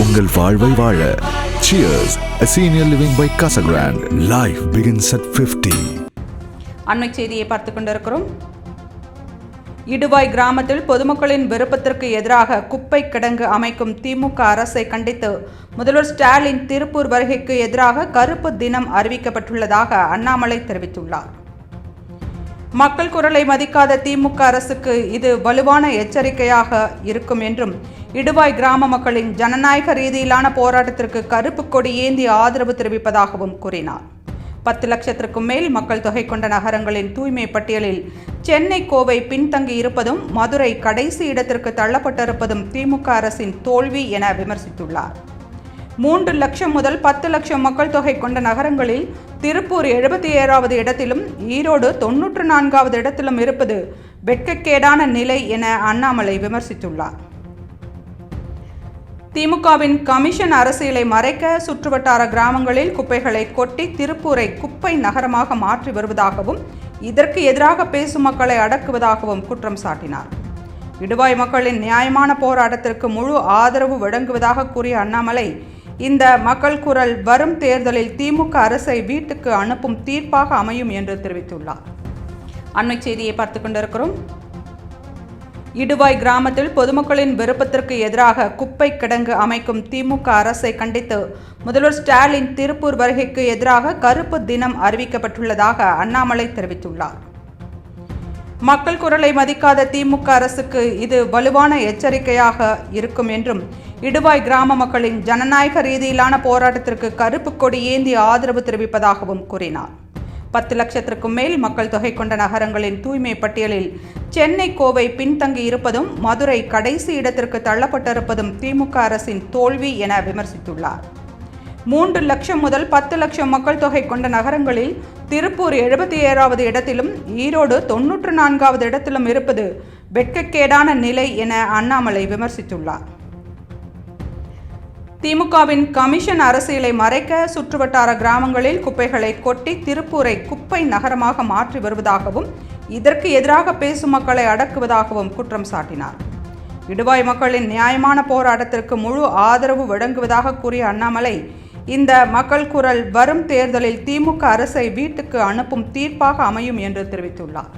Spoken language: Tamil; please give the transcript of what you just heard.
உங்கள் வாழ்வை வாழ. Cheers a senior living by Casa Life begins at 50. அண்மை செய்தியை பார்த்து கொண்டிருக்கிறோம். இடுவாய் கிராமத்தில் பொதுமக்களின் விருப்பத்திற்கு எதிராக குப்பை கிடங்கு அமைக்கும் திமுக அரசை கண்டித்து முதல்வர் ஸ்டாலின் திருப்பூர் வருகைக்கு எதிராக கருப்பு தினம் அறிவிக்கப்பட்டுள்ளதாக அண்ணாமலை தெரிவித்துள்ளார். மக்கள் குரலை மதிக்காத திமுக அரசுக்கு இது வலுவான எச்சரிக்கையாக இருக்கும் என்றும் இடுவாய் கிராம மக்களின் ஜனநாயக ரீதியிலான போராட்டத்திற்கு கருப்பு கொடி ஏந்தி ஆதரவு தெரிவிப்பதாகவும் கூறினார். பத்து லட்சத்திற்கும் மேல் மக்கள் தொகை கொண்ட நகரங்களின் தூய்மை பட்டியலில் சென்னை கோவை பின்தங்கி இருப்பதும் மதுரை கடைசி இடத்திற்கு தள்ளப்பட்டிருப்பதும் திமுக அரசின் தோல்வி என விமர்சித்துள்ளார். மூன்று லட்சம் முதல் பத்து லட்சம் மக்கள் தொகை கொண்ட நகரங்களில் திருப்பூர் எழுபத்தி ஏழாவது இடத்திலும் ஈரோடு தொன்னூற்று நான்காவது இடத்திலும் இருப்பது வெட்கக்கேடான நிலை என அண்ணாமலை விமர்சித்துள்ளார். திமுகவின் கமிஷன் அரசியலை மறைக்க சுற்றுவட்டார கிராமங்களில் குப்பைகளை கொட்டி திருப்பூரை குப்பை நகரமாக மாற்றி வருவதாகவும் இதற்கு எதிராக பேசும் மக்களை அடக்குவதாகவும் குற்றம் சாட்டினார். இடுவாய் மக்களின் நியாயமான போராட்டத்திற்கு முழு ஆதரவு வழங்குவதாக கூறிய அண்ணாமலை இந்த மக்கள் குரல் வரும் தேர்தலில் திமுக அரசை வீட்டுக்கு அனுப்பும் தீர்ப்பாக அமையும் என்று தெரிவித்துள்ளார். அண்மை செய்தியை பார்த்து கொண்டிருக்கிறோம். இடுவாய் கிராமத்தில் பொதுமக்களின் விருப்பத்திற்கு எதிராக குப்பை கிடங்கு அமைக்கும் திமுக அரசை கண்டித்து முதல்வர் ஸ்டாலின் திருப்பூர் வருகைக்கு எதிராக கருப்பு தினம் அறிவிக்கப்பட்டுள்ளதாக அண்ணாமலை தெரிவித்துள்ளார். மக்கள் குரலை மதிக்காத திமுக அரசுக்கு இது வலுவான எச்சரிக்கையாக இருக்கும் என்றும் இடுவாய் கிராம மக்களின் ஜனநாயக ரீதியிலான போராட்டத்திற்கு கருப்பு கொடி ஏந்தி ஆதரவு தெரிவிப்பதாகவும் கூறினார். பத்து லட்சத்திற்கும் மேல் மக்கள் தொகை கொண்ட நகரங்களின் தூய்மை பட்டியலில் சென்னை கோவை பின்தங்கி இருப்பதும் மதுரை கடைசி இடத்திற்கு தள்ளப்பட்டிருப்பதும் திமுக அரசின் தோல்வி என விமர்சித்துள்ளார். மூன்று லட்சம் முதல் பத்து லட்சம் மக்கள் தொகை கொண்ட நகரங்களில் திருப்பூர் எழுபத்தி ஏழாவது இடத்திலும் ஈரோடு தொன்னூற்று நான்காவது இடத்திலும் இருப்பது வெட்கக்கேடான நிலை என அண்ணாமலை விமர்சித்துள்ளார். திமுகவின் கமிஷன் அரசியலை மறைக்க சுற்றுவட்டார கிராமங்களில் குப்பைகளை கொட்டி திருப்பூரை குப்பை நகரமாக மாற்றி வருவதாகவும் இதற்கு எதிராக பேசும் மக்களை அடக்குவதாகவும் குற்றம் சாட்டினார். இடுவாய் மக்களின் நியாயமான போராட்டத்திற்கு முழு ஆதரவு வழங்குவதாக கூறிய அண்ணாமலை இந்த மக்கள் குரல் வரும் தேர்தலில் திமுக அரசை வீட்டுக்கு அனுப்பும் தீர்ப்பாக அமையும் என்று தெரிவித்துள்ளார்.